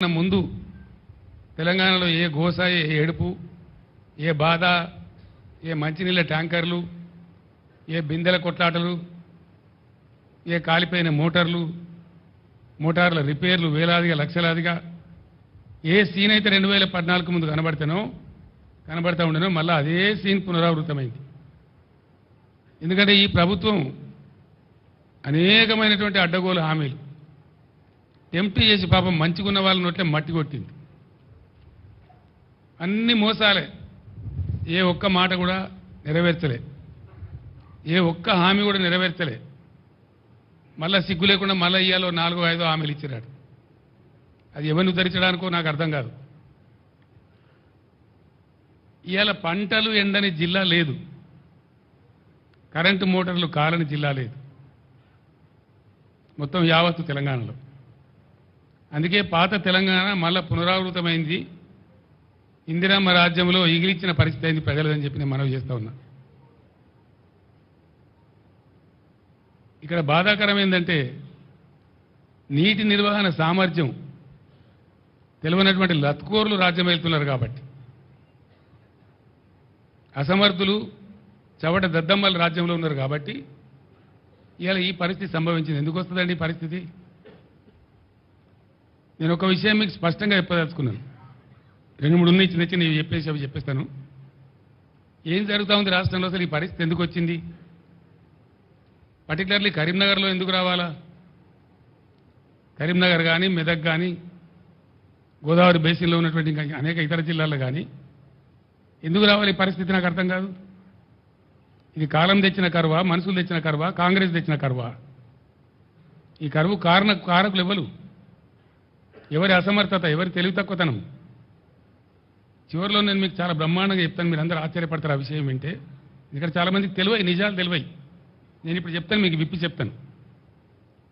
ముందు తెలంగాణలో ఏ గోస ఏ ఏడుపు ఏ బాధ ఏ మంచినీళ్ళ ట్యాంకర్లు ఏ బిందెల కొట్లాటలు ఏ కాలిపోయిన మోటార్లు మోటార్ల రిపేర్లు వేలాదిగా లక్షలాదిగా ఏ సీన్ అయితే రెండు వేల పద్నాలుగు ముందు కనబడతానో కనబడతా ఉండనో మళ్ళీ అదే సీన్ పునరావృతమైంది. ఎందుకంటే ఈ ప్రభుత్వం అనేకమైనటువంటి అడ్డగోలు హామీలు టెంప్ట్ చేసి పాపం మంచిగున్న వాళ్ళ నోట్లే మట్టి కొట్టింది. అన్ని మోసాలే. ఏ ఒక్క మాట కూడా నెరవేర్చలే. ఏ ఒక్క హామీ కూడా నెరవేర్చలే. మళ్ళా సిగ్గు లేకుండా మళ్ళీ ఇయ్యాలో నాలుగో ఐదో హామీలు ఇచ్చినాడు అది ఎవరిని ఉద్ధరించడానికో నాకు అర్థం కాదు. ఇవాళ పంటలు ఎండని జిల్లా లేదు. కరెంటు మోటార్లు కాలని జిల్లా లేదు. మొత్తం యావత్తు తెలంగాణలో. అందుకే పాత తెలంగాణ మళ్ళా పునరావృతమైంది. ఇందిరమ్మ రాజ్యంలో ఇగిలిచ్చిన పరిస్థితి అయింది ప్రజలదని చెప్పి నేను మనవి చేస్తా ఉన్నా. ఇక్కడ బాధాకరం ఏంటంటే నీటి నిర్వహణ సామర్థ్యం తెలివనటువంటి లత్కోర్లు రాజ్యం వెళ్తున్నారు కాబట్టి. అసమర్థులు చవట దద్దమ్మల రాజ్యంలో ఉన్నారు కాబట్టి ఇలా ఈ పరిస్థితి సంభవించింది. ఎందుకు వస్తుందండి ఈ పరిస్థితి? నేను ఒక విషయం మీకు స్పష్టంగా చెప్పదలుచుకున్నాను. రెండు మూడు ఉన్నాయి చిన్న చిన్న చెప్పేసి అవి చెప్పేస్తాను. ఏం జరుగుతూ ఉంది రాష్ట్రంలో అసలు ఈ పరిస్థితి ఎందుకు వచ్చింది? పర్టికులర్లీ కరీంనగర్లో ఎందుకు రావాలా? కరీంనగర్ కానీ మెదక్ కానీ గోదావరి బేసిన్లో ఉన్నటువంటి ఇంకా అనేక ఇతర జిల్లాల్లో కానీ ఎందుకు రావాలి ఈ పరిస్థితి నాకు అర్థం కాదు. ఇది కాలం తెచ్చిన కరువా మనుషులు తెచ్చిన కరువా కాంగ్రెస్ తెచ్చిన కరువా? ఈ కరువు కారణ కారకులు ఇవ్వలు ఎవరి అసమర్థత ఎవరి తెలివి తక్కువతనం? చివరిలో నేను మీకు చాలా బ్రహ్మాండంగా చెప్తాను మీరు అందరూ ఆశ్చర్యపడతారు ఆ విషయం వింటే. ఇక్కడ చాలామందికి తెలివై నిజాలు తెలివై. నేను ఇప్పుడు చెప్తాను మీకు విప్పి చెప్తాను.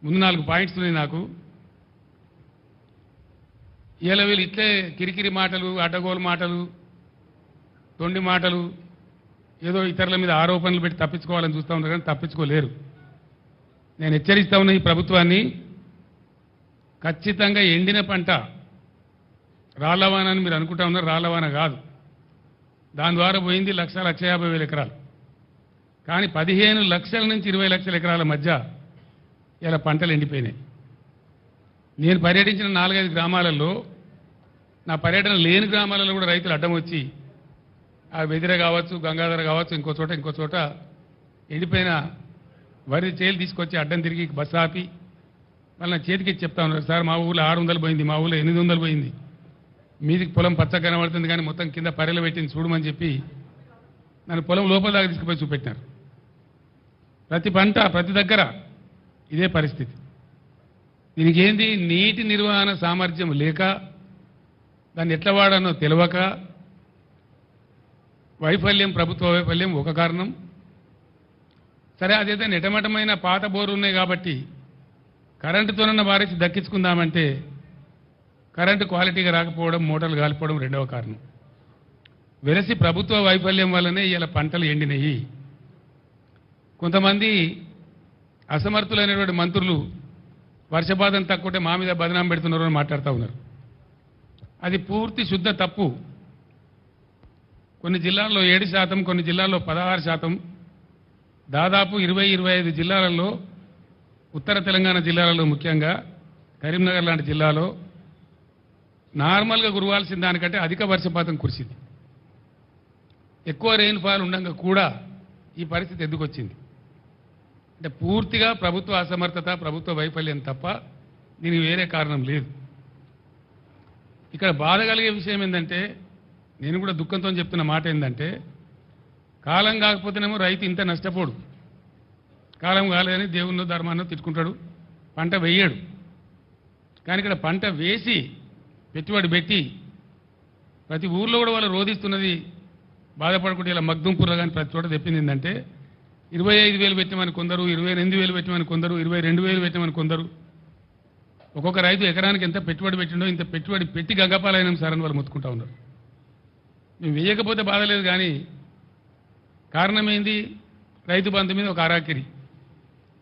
ముందు నాలుగు పాయింట్స్ ఉన్నాయి నాకు. ఇలా వీళ్ళు ఇట్లే కిరికిరి మాటలు అడ్డగోలు మాటలు తొండి మాటలు ఏదో ఇతరుల మీద ఆరోపణలు పెట్టి తప్పించుకోవాలని చూస్తూ ఉంటారు కానీ తప్పించుకోలేరు. నేను హెచ్చరిస్తా ఉన్న ఈ ప్రభుత్వాన్ని. ఖచ్చితంగా ఎండిన పంట రాళ్ళవాన అని మీరు అనుకుంటా ఉన్నారు రాళ్ళవాన కాదు. దాని ద్వారా పోయింది లక్ష లక్ష యాభై వేల ఎకరాలు. కానీ పదిహేను లక్షల నుంచి ఇరవై లక్షల ఎకరాల మధ్య ఇలా పంటలు ఎండిపోయినాయి. నేను పర్యటించిన నాలుగైదు గ్రామాలలో నా పర్యటన లేని గ్రామాలలో కూడా రైతులు అడ్డం వచ్చి ఆ వెదిర కావచ్చు గంగాధర కావచ్చు ఇంకో చోట ఇంకో చోట ఎండిపోయిన వరి చేలు తీసుకొచ్చి అడ్డం తిరిగి బస్సు ఆపి మళ్ళీ నా చేతికి చెప్తా ఉన్నారు. సార్ మా ఊళ్ళో ఆరు వందలు పోయింది మా ఊళ్ళో ఎనిమిది వందలు పోయింది. మీదికి పొలం పచ్చ కనబడుతుంది కానీ మొత్తం కింద పర్రెలు పెట్టింది చూడమని చెప్పి నన్ను పొలం లోపల దాకా తీసుకుపోయి చూపెట్టినారు. ప్రతి పంట ప్రతి దగ్గర ఇదే పరిస్థితి. దీనికి ఏంది? నీటి నిర్వహణ సామర్థ్యం లేక దాన్ని ఎట్లా వాడానో తెలియక వైఫల్యం ప్రభుత్వ వైఫల్యం ఒక కారణం. సరే అదైతే నెటమటమైన పాత బోరు ఉన్నాయి కాబట్టి కరెంటుతోనన్న వారికి దక్కించుకుందామంటే కరెంటు క్వాలిటీగా రాకపోవడం మోటార్లు కాలిపోవడం రెండవ కారణం. వెలసి ప్రభుత్వ వైఫల్యం వల్లనే ఇలా పంటలు ఎండినాయి కొంతమంది అసమర్థులైనటువంటి మంత్రులు వర్షపాతం తక్కువటే మా మీద బదనాం పెడుతున్నారు అని మాట్లాడుతూ ఉన్నారు. అది పూర్తి శుద్ధ తప్పు. కొన్ని జిల్లాల్లో ఏడు శాతం కొన్ని జిల్లాల్లో పదహారు శాతం. దాదాపు ఇరవై ఇరవై ఐదు జిల్లాలలో ఉత్తర తెలంగాణ జిల్లాలలో ముఖ్యంగా కరీంనగర్ లాంటి జిల్లాలో నార్మల్గా కురవాల్సిన దానికంటే అధిక వర్షపాతం కురిసింది. ఎక్కువ రెయిన్ఫాల్ ఉండగా కూడా ఈ పరిస్థితి ఎందుకు వచ్చింది? అంటే పూర్తిగా ప్రభుత్వ అసమర్థత ప్రభుత్వ వైఫల్యం తప్ప దీనికి వేరే కారణం లేదు. ఇక్కడ బాధ కలిగే విషయం ఏంటంటే నేను కూడా దుఃఖంతో చెప్తున్న మాట ఏంటంటే కాలం కాకపోతేనేమో రైతు ఇంత నష్టపోడు. కాలం కాలేదని దేవుణ్ణి ధర్మాన్ని తిట్టుకుంటాడు. పంట వేయడు. కానీ ఇక్కడ పంట వేసి పెట్టుబడి పెట్టి ప్రతి ఊర్లో కూడా వాళ్ళు రోధిస్తున్నది బాధపడకుండా ఇలా మగ్దుంపుర్లో కానీ ప్రతి చోట చెప్పింది ఏంటంటే ఇరవై ఐదు వేలు పెట్టమని కొందరు ఇరవై ఎనిమిది వేలు పెట్టమని కొందరు ఇరవై రెండు వేలు పెట్టమని కొందరు. ఒక్కొక్క రైతు ఎకరానికి ఎంత పెట్టుబడి పెట్టిండో ఇంత పెట్టుబడి పెట్టి గగ్గపాలైన సార్ అని వాళ్ళు మొత్తుకుంటా ఉన్నారు. మేము వేయకపోతే బాధలేదు కానీ కారణం ఏంది? రైతు బంధు మీద ఒక అరాకిరి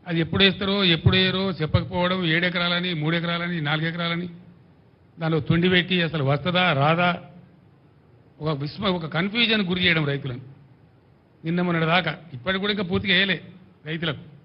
అది ఎప్పుడు వేస్తారో ఎప్పుడు వేయరో చెప్పకపోవడం ఏడు ఎకరాలని మూడు ఎకరాలని నాలుగు ఎకరాలని దానిలో తుండి పెట్టి అసలు వస్తుందా రాదా? ఒక విస్మ ఒక కన్ఫ్యూజన్ గురి చేయడం రైతులను. నిన్న మొన్నటి దాకా ఇప్పటికి కూడా ఇంకా పూర్తిగా వేయలే రైతులకు.